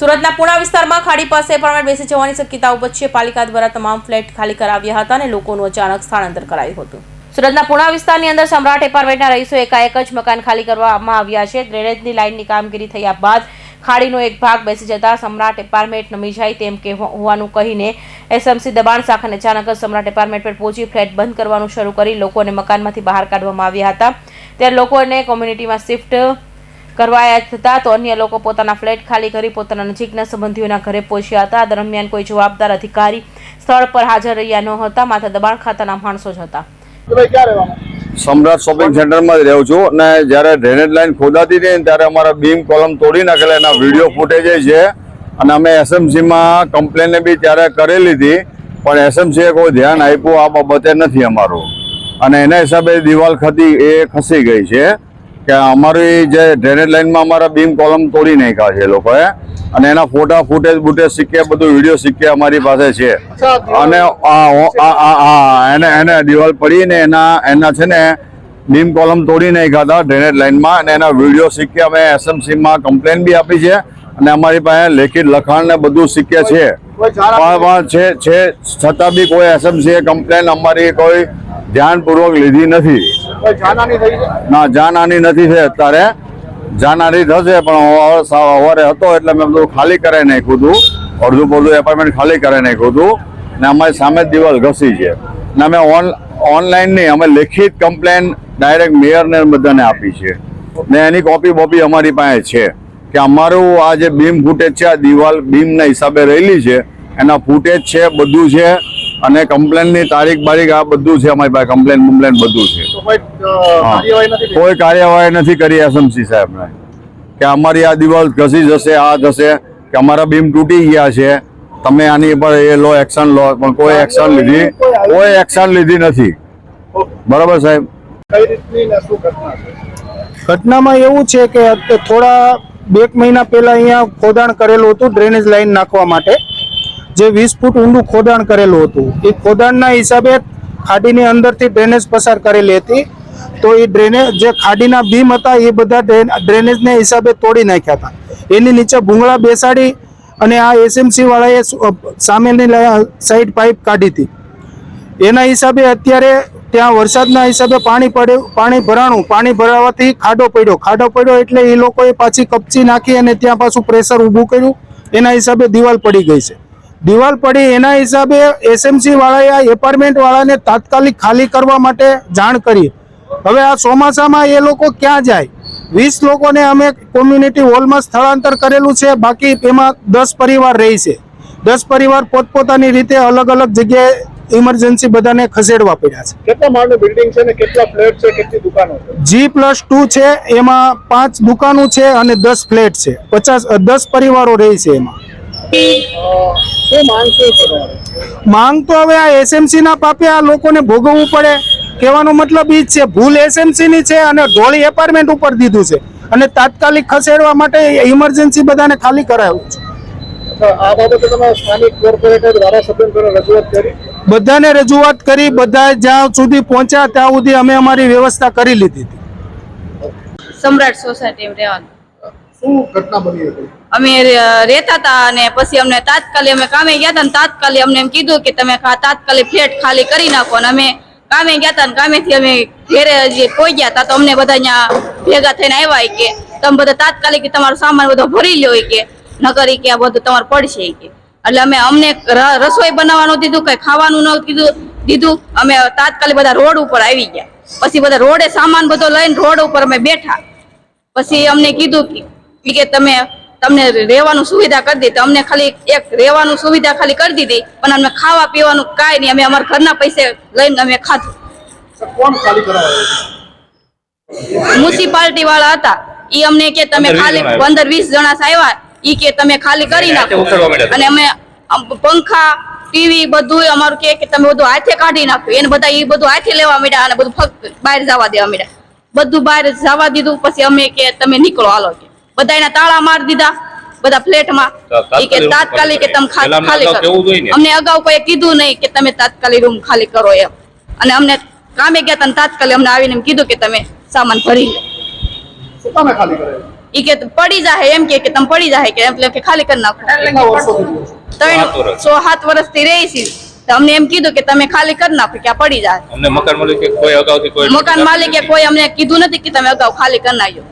સુરતના પુણા વિસ્તારમાં ખાડી પાસે એપાર્ટમેન્ટ બેસી જવાની શક્યતાઓ વચ્ચે પાલિકા દ્વારા તમામ ફ્લેટ ખાલી કરાવ્યા હતા અને લોકોનું અચાનક સ્થળાંતર કરાયું હતું. સુરતના પુણા વિસ્તારની અંદર સમ્રાટ એપાર્ટમેન્ટના રહીશો એકાએક જ મકાન ખાલી કરવામાં આવ્યા છે. ડ્રેનેજની લાઇનની કામગીરી થયા બાદ ખાડીનો એક ભાગ બેસી જતા સમ્રાટ એપાર્ટમેન્ટ નમી જાય તેમ કે હોવાનું કહીને એસએમસી દબાણ શાખાને અચાનક સમ્રાટ એપાર્ટમેન્ટ પર પહોંચી ફ્લેટ બંધ કરવાનું શરૂ કરી લોકોને મકાનમાંથી બહાર કાઢવામાં આવ્યા હતા. ત્યારે લોકોને કોમ્યુનિટીમાં શિફ્ટ કરવાયા હતા તો અન્ય લોકો પોતાના ફ્લેટ ખાલી કરી પોતાના નજીકના સંબંધીઓના ઘરે પહોંચ્યા હતા. દરમિયાન કોઈ જવાબદાર અધિકારી સ્થળ પર હાજર રહ્યા ન હતા. માત્ર દબાણ ખાતાના માણસો જ હતા. સમ્રાટ શોપિંગ સેન્ટરમાં જ રહું છું અને જ્યારે ડ્રેનેજ લાઈન ખોદાતી હતી ને ત્યારે અમારા બીમ કોલમ તોડી નાખેલા. એના વીડિયો ફૂટેજ છે. અને અમે એસએમસીમાં કમ્પ્લેન બી ત્યારે કરેલી હતી. પણ એસએમસીએ કોઈ ધ્યાન આપ્યું આ બાબતે નથી અમારું. અને એના હિસાબે દિવાલ ખતી એ ખસી ગઈ છે. કે અમારી જે ડ્રેનેજ લાઈનમાં અમારા બીમ કોલમ તોડી નાખ્યા છે લોકોએ. અને એના ફોટા ફૂટેજ બુટેજ સિક્કે બધું વીડિયો સિક્કે અમારી પાસે છે. અને એને એને દિવાલ પડીને એના એના છે ને બીમ કોલમ તોડી નાખ્યા હતા ડ્રેનેજ લાઈનમાં અને એના વીડિયો સિક્કે અમે એસએમસીમાં કમ્પ્લેન બી આપી છે. અને અમારી પાસે લેખિત લખાણ ને બધું સિક્કે છે પણ છે છતાં બી કોઈ એસએમસીએ કમ્પ્લેન અમારી કોઈ ધ્યાનપૂર્વક લીધી નથી. ના, જાનહાની નથી છે અત્યારે. જાનહાની થશે, પણ સવારે હતો એટલે મેં બધું ખાલી કરી નાખ્યું હતું. અડધું પડધું એપાર્ટમેન્ટ ખાલી કરી નાખ્યું હતું. ને અમારી સામે દિવાલ ઘસી છે. ને અમે ઓન ઓનલાઈન નહીં અમે લેખિત કમ્પ્લેન ડાયરેક્ટ મેયરને બધાને આપી છે. ને એની કોપી બોપી અમારી પાસે છે. કે અમારું આ જે બીમ ફૂટેજ છે, આ દિવાલ બીમના હિસાબે રહેલી છે. એના ફૂટેજ છે, બધું છે. અને કમ્પ્લેનની તારીખ બારીખ આ બધું છે અમારી પાસે કમ્પ્લેન કમ્પ્લેન બધું છે. કોઈ કાર્યવાહી નથી કરી? એસએમસી સાહેબને. કે અમારી આ દિવાલ ઘસી જશે આ થશે કે અમારા બીમ તૂટી ગયા છે તમે આની પર એ લો એક્શન લો પણ કોઈ એક્શન લીધી કોઈ એક્શન લીધી નથી. બરાબર સાહેબ? ઘટનામાં એવું છે કે થોડા બે મહિના પહેલા અહીંયા ખોદાણ કરેલું હતું ડ્રેનેજ લાઈન નાખવા માટે. જે વીસ ફૂટ ઊંડું ખોદાણ કરેલું હતું. એ ખોદાણના હિસાબે ખાડીની અંદરથી ડ્રેનેજ પસાર કરેલી હતી. તો એ ડ્રેનેજ, જે ખાડીના બીમ હતા એ બધા ડ્રેન- ડ્રેનેજને હિસાબે તોડી નાખ્યા હતા. એની નીચે ભૂંગળા બેસાડી અને આ એસએમસી વાળાએ સામેની સાઈડ પાઇપ કાઢી હતી. એના હિસાબે અત્યારે ત્યાં વરસાદના હિસાબે પાણી પડ્યું પાણી ભરાણું, પાણી ભરાવાથી ખાડો પડ્યો. ખાડો પડ્યો એટલે એ લોકોએ પાછી કપચી નાખી અને ત્યાં પાછું પ્રેશર ઊભું કર્યું. એના હિસાબે દિવાલ પડી ગઈ છે. દિવાલ પડી એના હિસાબે એસએમસી વાળાએ આ એપાર્ટમેન્ટ વાળાને તાત્કાલિક ખાલી કરવા માટે જાણ કરી. હવે આ ચોમાસામાં એ લોકો ક્યાં જાય? વીસ લોકોને અમે કોમ્યુનિટી હોલમાં સ્થળાંતર કરેલું છે બાકી એમાં દસ પરિવાર રહી છે. દસ પરિવાર પોતપોતાની રીતે અલગ અલગ જગ્યાએ ઇમરજન્સી બધાને ખસેડવા પડ્યા છે. કેટલા માળનું બિલ્ડિંગ છે અને કેટલા ફ્લેટ છે કેટલી દુકાનો છે? જી પ્લસ ટુ છે એમાં પાંચ દુકાનો છે અને દસ ફ્લેટ છે. પચાસ દસ પરિવારો રહે છે એમાં. માંગ તો હવે આ એસએમસી ના પાપે આ લોકોને ભોગવવું પડે. કહેવાનો મતલબ ઈ જ છે, ભૂલ એસએમસી ની છે અને ઢોળી એપાર્ટમેન્ટ ઉપર દીધું છે. અને તાત્કાલિક ખસેડવા માટે ઇમરજન્સી બધાને ખાલી કરાવ્યું છે. બધાને રજૂઆત કરી, બધા જ્યાં સુધી પહોંચ્યા ત્યાં સુધી અમે અમારી વ્યવસ્થા કરી લીધી હતી. સમ્રાટ સોસાયટીમાં રહેવાનું. અમે રહેતા હતા અને પછી અમને તાત્કાલિક અમે કામે ગયા હતા તાત્કાલિક અમને એમ કીધું કે તમે તાત્કાલિક ફ્લેટ ખાલી કરી નાખો અને અમે કામે ગયા હતા કામેથી અમે ઘેરે જે પહોંચ્યા હતા તો અમને બધા અહીંયા ભેગા થઈને આવ્યા કે તમે બધા તાત્કાલિક તમારો સામાન બધો ભરી લ્યો કે, નકરી કે આ બધું તમારે પડશે કે. એટલે અમે અમને રસોઈ બનાવવાનું દીધું, કઈ ખાવાનું ન કીધું, દીધું. અમે તાત્કાલિક બધા રોડ ઉપર આવી ગયા. પછી બધા રોડે સામાન બધો લઈને રોડ ઉપર અમે બેઠા. પછી અમને કીધું કે કે તમે તમને રહેવાનું સુવિધા કરી દીધી અમને ખાલી એક રહેવાનું સુવિધા ખાલી કરી દીધી પણ અમને ખાવા પીવાનું કાંઈ નહીં અમે અમારા ઘરના પૈસે લઈને અમે ખાધું. મ્યુનિસિપાલિટી વાળા હતા. ઈ અમને કે તમે ખાલી પંદર વીસ જણા આવ્યા ઈ કે તમે ખાલી કરી નાખો. અને અમે આમ પંખા ટીવી બધું અમારું કે કે તમે બધું હાથે કાઢી નાખ્યું. એને બધા ઈ બધું હાથે લેવા માંડ્યા અને બધું ફક્ત બહાર જવા દેવા માંડ્યા. બધું બહાર જવા દીધું પછી અમે કે તમે નીકળો હાલો કે. બધા એના તાળા મારી દીધા. બધા ફ્લેટમાં. કે તાત્કાલિક કે તમે ખાલી અગાઉ કરો. અમને અગાઉ કોઈ કીધું નહીં કે તમે તાત્કાલિક રૂમ ખાલી કરો એમ. અને અમને કામે ગયા હતા તાત્કાલિક અમને આવીને એમ કીધું કે તમે સામાન ભરી લો. ઈ કે પડી જાય એમ કે કે તમે પડી જાય કે એટલે કે ખાલી કરી નાખો? ત્રણ સો સાત વર્ષથી રહી છે. તો અમને એમ કીધું કે તમે ખાલી કરી નાખો કે આ પડી જાય અમને મકાન માલિકે કોઈ અગાઉથી કોઈ મકાન માલિકે કોઈ અમને કીધું નથી કે તમે અગાઉ ખાલી કરી નાખ્યો.